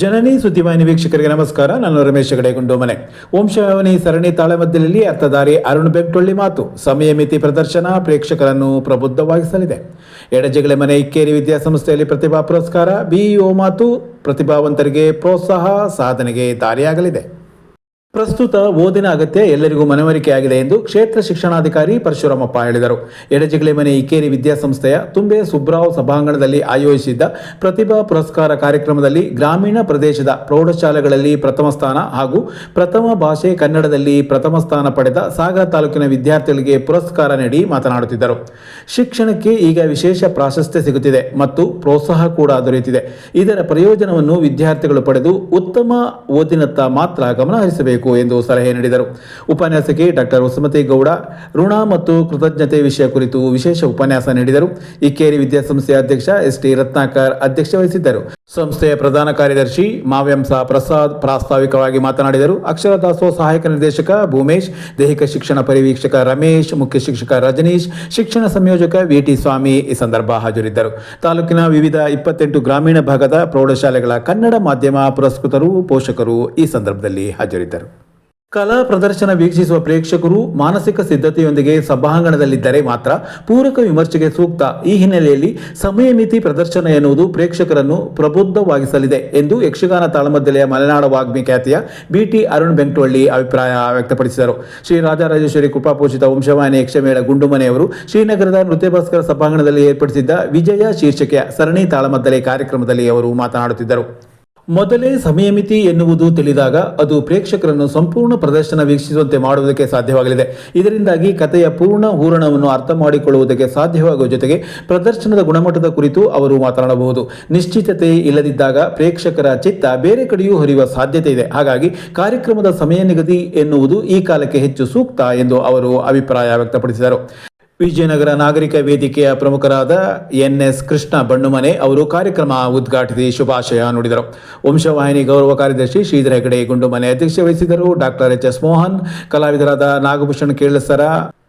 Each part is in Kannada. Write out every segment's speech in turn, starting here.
ಜನನಿ ಸುದ್ದಿವಾಹಿನಿ ವೀಕ್ಷಕರಿಗೆ ನಮಸ್ಕಾರ. ನಾನು ರಮೇಶ್ ಹೆಗಡೆ ಗುಂಡೋಮನೆ ವಂಶವನಿ ಸರಣಿ ತಾಳಮದ್ದಲೆಯಲ್ಲಿ ಅರ್ಥಧಾರಿ ಅರುಣ್ ಬೆಂಕ್ಟೊಳ್ಳಿ ಮಾತು. ಸಮಯ ಮಿತಿ ಪ್ರದರ್ಶನ ಪ್ರೇಕ್ಷಕರನ್ನು ಪ್ರಬುದ್ಧವಾಗಿಸಲಿದೆ. ಎಡಜಗಳ ಮನೆ ಇಕ್ಕೇರಿ ವಿದ್ಯಾಸಂಸ್ಥೆಯಲ್ಲಿ ಪ್ರತಿಭಾ ಪುರಸ್ಕಾರ. ಬಿಇಒ ಮಾತು ಪ್ರತಿಭಾವಂತರಿಗೆ ಪ್ರೋತ್ಸಾಹ, ಸಾಧನೆಗೆ ದಾರಿಯಾಗಲಿದೆ. ಪ್ರಸ್ತುತ ಓದಿನ ಅಗತ್ಯ ಎಲ್ಲರಿಗೂ ಮನವರಿಕೆಯಾಗಿದೆ ಎಂದು ಕ್ಷೇತ್ರ ಶಿಕ್ಷಣಾಧಿಕಾರಿ ಪರಶುರಾಮಪ್ಪ ಹೇಳಿದರು. ಎಡಜಿಗಳೆ ಮನೆ ಇಕ್ಕೇರಿ ವಿದ್ಯಾಸಂಸ್ಥೆಯ ತುಂಬೆ ಸುಬ್ರಾವ್ ಸಭಾಂಗಣದಲ್ಲಿ ಆಯೋಜಿಸಿದ್ದ ಪ್ರತಿಭಾ ಪುರಸ್ಕಾರ ಕಾರ್ಯಕ್ರಮದಲ್ಲಿ ಗ್ರಾಮೀಣ ಪ್ರದೇಶದ ಪ್ರೌಢಶಾಲೆಗಳಲ್ಲಿ ಪ್ರಥಮ ಸ್ಥಾನ ಹಾಗೂ ಪ್ರಥಮ ಭಾಷೆ ಕನ್ನಡದಲ್ಲಿ ಪ್ರಥಮ ಸ್ಥಾನ ಪಡೆದ ಸಾಗರ ತಾಲೂಕಿನ ವಿದ್ಯಾರ್ಥಿಗಳಿಗೆ ಪುರಸ್ಕಾರ ನೀಡಿ ಮಾತನಾಡುತ್ತಿದ್ದರು. ಶಿಕ್ಷಣಕ್ಕೆ ಈಗ ವಿಶೇಷ ಪ್ರಾಶಸ್ತ್ಯ ಸಿಗುತ್ತಿದೆ ಮತ್ತು ಪ್ರೋತ್ಸಾಹ ಕೂಡ ದೊರೆಯುತ್ತಿದೆ. ಇದರ ಪ್ರಯೋಜನವನ್ನು ವಿದ್ಯಾರ್ಥಿಗಳು ಪಡೆದು ಉತ್ತಮ ಓದಿನತ್ತ ಮಾತ್ರ ಗಮನ ಹರಿಸಬೇಕು ಎಂದು ಸಲಹೆ ನೀಡಿದರು. ಉಪನ್ಯಾಸಕಿ ಡಾಕ್ಟರ್ ವಸುಮತಿ ಗೌಡ, ಋಣ ಮತ್ತು ಕೃತಜ್ಞತೆ ವಿಷಯ ಕುರಿತು ವಿಶೇಷ ಉಪನ್ಯಾಸ ನೀಡಿದರು. ಇಕ್ಕೇರಿ ವಿದ್ಯಾಸಂಸ್ಥೆಯ ಅಧ್ಯಕ್ಷ ಎಸ್ ಟಿ ರತ್ನಾಕರ್ ಅಧ್ಯಕ್ಷ ವಹಿಸಿದ್ದರು. ಸಂಸ್ಥೆಯ ಪ್ರಧಾನ ಕಾರ್ಯದರ್ಶಿ ಮಾವ್ಯಂಸ ಪ್ರಸಾದ್ ಪ್ರಾಸ್ತಾವಿಕವಾಗಿ ಮಾತನಾಡಿದರು. ಅಕ್ಷರ ದಾಸೋಹ ಸಹಾಯಕ ನಿರ್ದೇಶಕ ಭೂಮೇಶ್, ದೈಹಿಕ ಶಿಕ್ಷಣ ಪರಿವೀಕ್ಷಕ ರಮೇಶ್, ಮುಖ್ಯ ಶಿಕ್ಷಕ ರಜನೀಶ್, ಶಿಕ್ಷಣ ಸಂಯೋಜಕ ವಿಟಿ ಸ್ವಾಮಿ ಈ ಸಂದರ್ಭ ಹಾಜರಿದ್ದರು. ತಾಲೂಕಿನ ವಿವಿಧ ಇಪ್ಪತ್ತೆಂಟು ಗ್ರಾಮೀಣ ಭಾಗದ ಪ್ರೌಢಶಾಲೆಗಳ ಕನ್ನಡ ಮಾಧ್ಯಮ ಪುರಸ್ಕೃತರು, ಪೋಷಕರು ಈ ಸಂದರ್ಭದಲ್ಲಿ ಹಾಜರಿದ್ದರು. ಕಲಾ ಪ್ರದರ್ಶನ ವೀಕ್ಷಿಸುವ ಪ್ರೇಕ್ಷಕರು ಮಾನಸಿಕ ಸಿದ್ಧತೆಯೊಂದಿಗೆ ಸಭಾಂಗಣದಲ್ಲಿದ್ದರೆ ಮಾತ್ರ ಪೂರಕ ವಿಮರ್ಶೆಗೆ ಸೂಕ್ತ. ಈ ಹಿನ್ನೆಲೆಯಲ್ಲಿ ಸಮಯ ಮಿತಿ ಪ್ರದರ್ಶನ ಎನ್ನುವುದು ಪ್ರೇಕ್ಷಕರನ್ನು ಪ್ರಬುದ್ಧವಾಗಿಸಲಿದೆ ಎಂದು ಯಕ್ಷಗಾನ ತಾಳಮದ್ದಲೆಯ ಮಲೆನಾಡ ವಾಗ್ಮಿ ಖ್ಯಾತಿಯ ಬಿಟಿ ಅರುಣ್ ಬೆಂಕ್ಟೊಳ್ಳಿ ಅಭಿಪ್ರಾಯ ವ್ಯಕ್ತಪಡಿಸಿದರು. ಶ್ರೀ ರಾಜರಾಜೇಶ್ವರಿ ಕೃಪಾಪೋಷಿತ ವಂಶವಾಹಿನಿ ಯಕ್ಷಮೇಳ ಗುಂಡುಮನೆಯವರು ಶ್ರೀನಗರದ ನೃತ್ಯ ಭಾಸ್ಕರ ಸಭಾಂಗಣದಲ್ಲಿ ಏರ್ಪಡಿಸಿದ್ದ ವಿಜಯ ಶೀರ್ಷಿಕೆಯ ಸರಣಿ ತಾಳಮದ್ದಲೆ ಕಾರ್ಯಕ್ರಮದಲ್ಲಿ ಅವರು ಮಾತನಾಡುತ್ತಿದ್ದರು. ಮೊದಲೇ ಸಮಯಮಿತಿ ಎನ್ನುವುದು ತಿಳಿದಾಗ ಅದು ಪ್ರೇಕ್ಷಕರನ್ನು ಸಂಪೂರ್ಣ ಪ್ರದರ್ಶನ ವೀಕ್ಷಿಸುವಂತೆ ಮಾಡುವುದಕ್ಕೆ ಸಾಧ್ಯವಾಗಲಿದೆ. ಇದರಿಂದಾಗಿ ಕಥೆಯ ಪೂರ್ಣ ಹೂರಣವನ್ನು ಅರ್ಥ ಮಾಡಿಕೊಳ್ಳುವುದಕ್ಕೆ ಸಾಧ್ಯವಾಗುವ ಜೊತೆಗೆ ಪ್ರದರ್ಶನದ ಗುಣಮಟ್ಟದ ಕುರಿತು ಅವರು ಮಾತನಾಡಬಹುದು. ನಿಶ್ಚಿತತೆ ಇಲ್ಲದಿದ್ದಾಗ ಪ್ರೇಕ್ಷಕರ ಚಿತ್ತ ಬೇರೆ ಕಡೆಯೂ ಹರಿಯುವ ಸಾಧ್ಯತೆ ಇದೆ. ಹಾಗಾಗಿ ಕಾರ್ಯಕ್ರಮದ ಸಮಯ ನಿಗದಿ ಎನ್ನುವುದು ಈ ಕಾಲಕ್ಕೆ ಹೆಚ್ಚು ಸೂಕ್ತ ಎಂದು ಅವರು ಅಭಿಪ್ರಾಯ ವ್ಯಕ್ತಪಡಿಸಿದರು. ವಿಜಯನಗರ ನಾಗರಿಕ ವೇದಿಕೆಯ ಪ್ರಮುಖರಾದ ಎನ್ ಎಸ್ ಕೃಷ್ಣ ಬಣ್ಣುಮನೆ ಅವರು ಕಾರ್ಯಕ್ರಮ ಉದ್ಘಾಟಿಸಿ ಶುಭಾಶಯ ನುಡಿದರು. ವಂಶವಾಹಿನಿ, ಗೌರವ ಕಾರ್ಯದರ್ಶಿ ಶ್ರೀಧರ ಹೆಗಡೆ ಗುಂಡುಮನೆ ಅಧ್ಯಕ್ಷತೆ ವಹಿಸಿದರು ಡಾಕ್ಟರ್ ಎಚ್ ಎಸ್ ಮೋಹನ್, ಕಲಾವಿದರಾದ ನಾಗಭೂಷಣ್ ಕೇಳಸರ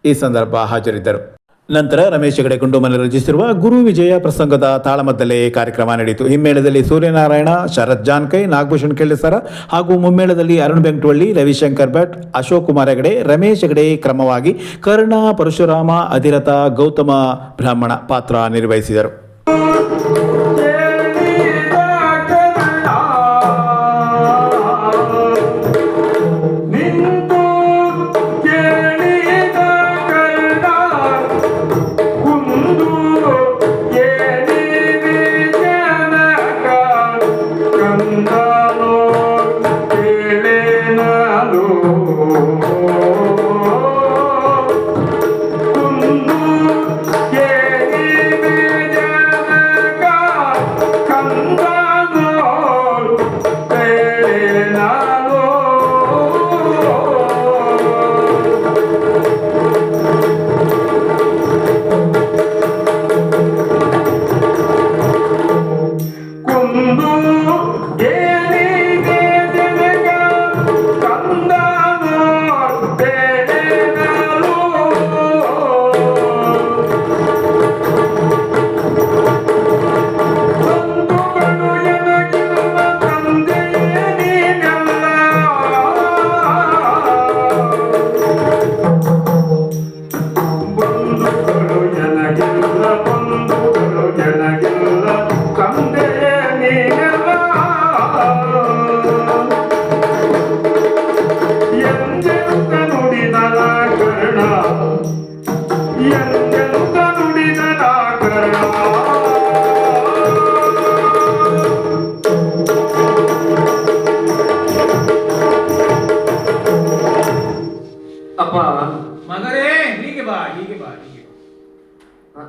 ಈ ಸಂದರ್ಭ ಹಾಜರಿದ್ದರು. ನಂತರ ರಮೇಶ್ ಹೆಗಡೆ ಕುಂಡುಮನೆ ರಚಿಸಿರುವ ಗುರು ವಿಜಯ ಪ್ರಸಂಗದ ತಾಳಮದ್ದಲೇ ಕಾರ್ಯಕ್ರಮ ನಡೆಯಿತು. ಹಿಮ್ಮೇಳದಲ್ಲಿ ಸೂರ್ಯನಾರಾಯಣ, ಶರತ್ ಜಾನ್ಕೈ, ನಾಗಭೂಷಣ್ ಕೇಳಿಸರ ಹಾಗೂ ಮುಮ್ಮೇಳದಲ್ಲಿ ಅರುಣ್ ಬೆಂಕ್ಟೊಳ್ಳಿ ರವಿಶಂಕರ್ ಭಟ್, ಅಶೋಕ್ ಕುಮಾರ್ ಹೆಗಡೆ, ರಮೇಶ್ ಹೆಗಡೆ ಕ್ರಮವಾಗಿ ಕರ್ಣ ಪರಶುರಾಮ ಅಧಿರಥ ಗೌತಮ ಬ್ರಾಹ್ಮಣ ಪಾತ್ರ ನಿರ್ವಹಿಸಿದರು.「で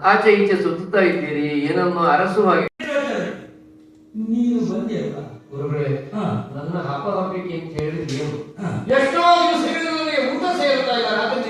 ಆಚೆ ಈಚೆ ಸುತ್ತುತ್ತಾ ಇದ್ದೀರಿ ಏನನ್ನು ಅರಸು ಹಾಗೆ. ನೀನು ಬಂದೆಯಲ್ಲ ಗುರುಗಳೇ ಹಾ. ನನ್ನ ಹಬ್ಬ ಹಬ್ಬಿಕೆ ಅಂತ ಹೇಳಿದ್ರು ಎಷ್ಟೋ ದಿವಸ ಇರ್ತಾ ಇದ್ದಾರೆ. ಅದನ್ನ